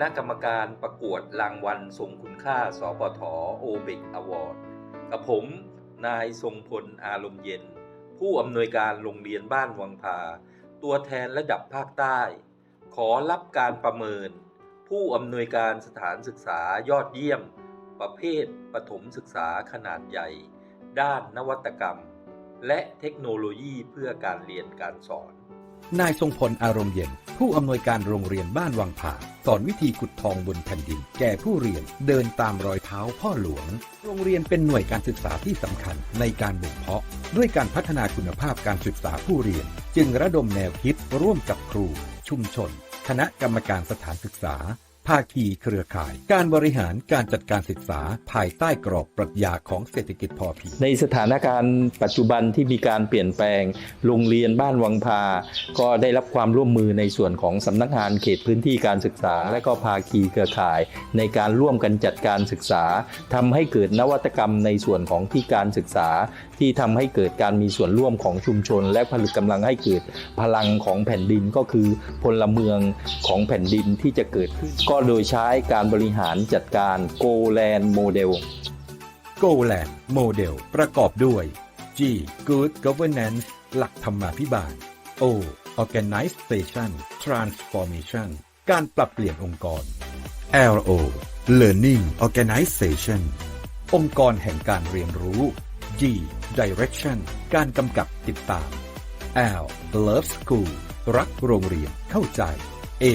ณะกรรมการประกวดรางวัลทรงคุณค่า สปทโอเบกอวอร์ดกับผม นายทรงพลอารมณ์เย็น ผู้อำนวยการโรงเรียนบ้านวังพา ตัวแทนระดับภาคใต้ ขอรับการประเมิน ผู้อำนวยการสถานศึกษายอดเยี่ยม ประเภทประถมศึกษาขนาดใหญ่ ด้านนวัตกรรม และเทคโนโลยีเพื่อการเรียนการสอน นายทรงพลอารมณ์เย็น ผู้อำนวยการโรงเรียนบ้านวังผาสอนวิธีขุดทองบนแผ่นดิน แก่ผู้เรียนเดินตามรอยเท้าพ่อหลวง โรงเรียนเป็นหน่วยการศึกษาที่สำคัญในการบ่มเพาะ ด้วยการพัฒนาคุณภาพการศึกษาผู้เรียน จึงระดมแนวคิดร่วมกับครู ชุมชน คณะกรรมการสถานศึกษา ภาคีเครือข่าย การบริหารการจัดการศึกษาภายใต้กรอบปรัชญาของเศรษฐกิจพอเพียงในสถานการณ์ปัจจุบันที่มีการเปลี่ยนแปลง โรงเรียนบ้านวังพา ก็ได้รับความร่วมมือในส่วนของสำนักงานเขตพื้นที่การศึกษา และก็ภาคีเครือข่าย ในการร่วมกันจัดการศึกษาทำให้เกิดนวัตกรรมในส่วนของที่การศึกษา ที่ทำให้เกิดการมีส่วนร่วมของชุมชน และผลึกกำลังให้เกิดพลังของแผ่นดินก็คือพลเมืองของแผ่นดินที่จะเกิดขึ้นก็โดยใช้การบริหารจัดการโกแลนโมเดล Go Land Model ประกอบด้วย G Good Governance หลักธรรมาภิบาล O Organization Transformation การปรับเปลี่ยนองค์กร LO Learning Organization องค์กรแห่งการเรียนรู้ G Direction การกำกับติดตาม L Love School รักโรงเรียนเข้าใจ A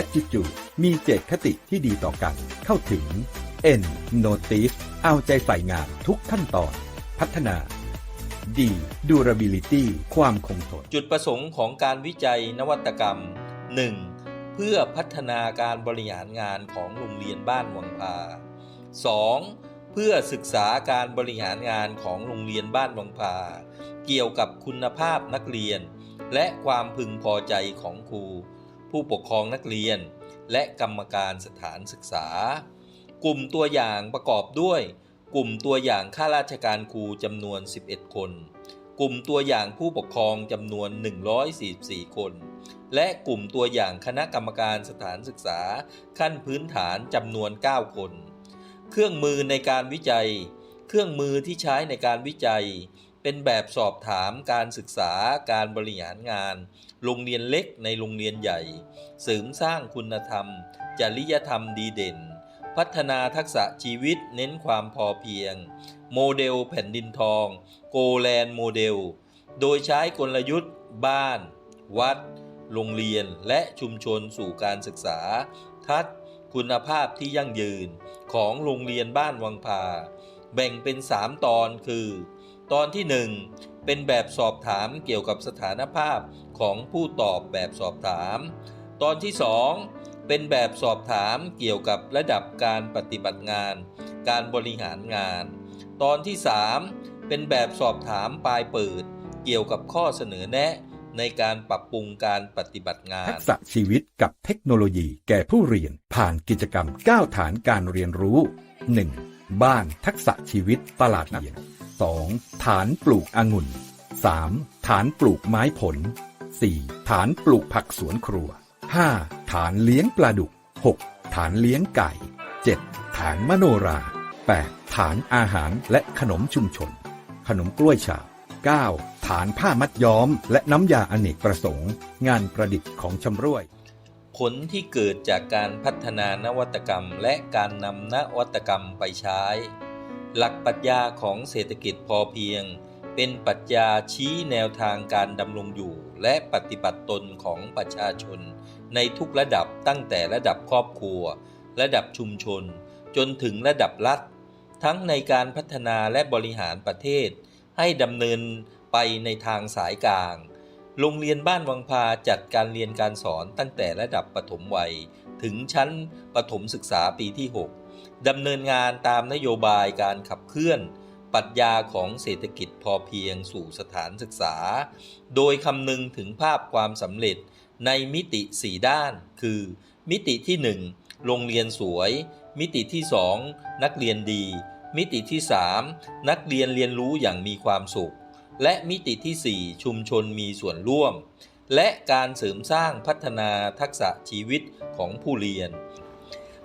Attitude มีเจตคติที่ดีต่อกัน เข้าถึง N Notice เอาใจใส่งานทุกขั้นตอน พัฒนา D Durability ความคงทน จุดประสงค์ของการวิจัยนวัตกรรม 1. เพื่อพัฒนาการบริหารงานของโรงเรียนบ้านวังพา 2. เพื่อศึกษาการบริหารงานของโรงเรียนบ้านวังพา เกี่ยวกับคุณภาพนักเรียน และความพึงพอใจของครู ผู้ปกครองนักเรียน และกรรมการสถานศึกษา กลุ่มตัวอย่างประกอบด้วย กลุ่มตัวอย่างข้าราชการครูจำนวน 11 คน กลุ่มตัวอย่างผู้ปกครองจำนวน 144 คน และกลุ่มตัวอย่างคณะกรรมการสถานศึกษา ขั้นพื้นฐานจำนวน 9 คน เครื่องมือในการวิจัย เครื่องมือที่ใช้ในการวิจัย เป็นแบบสอบถามการศึกษาการบริหารงาน โรงเรียนเล็กในโรงเรียนใหญ่ เสริมสร้างคุณธรรม จริยธรรมดีเด่น พัฒนาทักษะชีวิตเน้นความพอเพียง โมเดลแผ่นดินทอง โกแลนด์โมเดล โดยใช้กลยุทธ์ บ้าน วัด โรงเรียนและชุมชนสู่การศึกษา ทัศคุณภาพที่ยั่งยืนของโรงเรียนบ้านวังพา แบ่งเป็น 3 ตอนคือ ตอนที่ 1 เป็นแบบสอบถามเกี่ยวกับสถานภาพของผู้ตอบแบบสอบถาม ตอนที่ 2 เป็นแบบสอบถามเกี่ยวกับระดับการปฏิบัติงาน การบริหารงาน ตอนที่ 3 เป็นแบบสอบถามปลายเปิด เกี่ยวกับข้อเสนอแนะในการปรับปรุงการปฏิบัติงาน ทักษะชีวิตกับเทคโนโลยีแก่ผู้เรียนผ่านกิจกรรม9ฐานการเรียนรู้ 1. บ้านทักษะชีวิตตลาดเรียน 2. ฐานปลูกองุ่น 3. ฐานปลูกไม้ผล 4. ฐานปลูกผักสวนครัว 5. ฐานเลี้ยงปลาดุก 6. ฐานเลี้ยงไก่ 7. ฐานมโนรา 8. ฐานอาหารและขนมชุมชน ขนมกล้วยฉาบ 9. ฐานผ้ามัดย้อม และน้ำยาอเนกประสงค์ งานประดิษฐ์ของชำร่วย ผลที่เกิดจากการพัฒนานวัตกรรมและการนำนวัตกรรมไปใช้ หลักปรัชญาของเศรษฐกิจพอเพียง เป็นปรัชญาชี้แนวทางการดำรงอยู่ และปฏิบัติตนของประชาชน ในทุกระดับตั้งแต่ระดับครอบครัว ระดับชุมชน จนถึงระดับรัฐ ทั้งในการพัฒนาและบริหารประเทศ ให้ดำเนินไปในทางสายกลาง โรงเรียนบ้านวังพาจัดการเรียนการสอนตั้งแต่ระดับปฐมวัย ถึงชั้นประถมศึกษาปีที่ 6 ดำเนินงานตามนโยบายการขับเคลื่อนปรัชญาของเศรษฐกิจพอเพียงสู่สถานศึกษา โดยคำนึงถึงภาพความสำเร็จในมิติ4ด้าน คือ มิติที่ 1 โรงเรียนสวย มิติที่ 2 นักเรียนดี มิติที่ 3 นักเรียนเรียนรู้อย่างมีความสุข และมิติที่ 4 ชุมชนมีส่วนร่วม และการเสริมสร้างพัฒนาทักษะชีวิตของผู้เรียน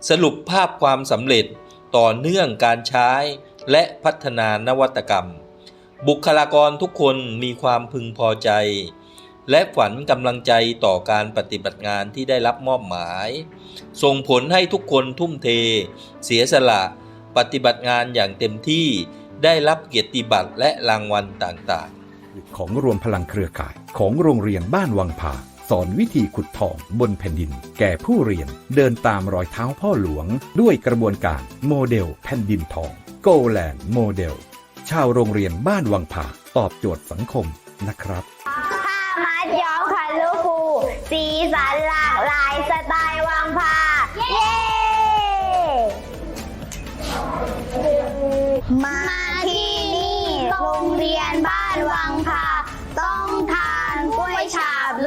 สรุปภาพความสำเร็จต่อเนื่องการใช้และพัฒนานวัตกรรม บุคลากรทุกคนมีความพึงพอใจ และฝันกำลังใจต่อการปฏิบัติงานที่ได้รับมอบหมาย ส่งผลให้ทุกคนทุ่มเท เสียสละปฏิบัติงานอย่างเต็มที่ได้รับเกียรติบัตรและรางวัลต่างๆ ของรวมพลังเครือข่ายของโรงเรียนบ้านวังผา อนวิธีขุดทองบนแผ่นดิน แก่ผู้เรียนเดินตามรอยเท้าพ่อหลวง ด้วยกระบวนการโมเดลแผ่นดินทองโกแลนด์โมเดล ชาวโรงเรียนบ้านวังผาตอบโจทย์สังคมนะครับผ้ามัดย้อมคันลูกฟูสีสันหลากหลายสไตล์วังพาเย้มาที่นี่โรงเรียนบ้านวังพา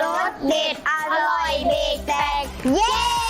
รสเด็ดอร่อยเบรกแตก เย้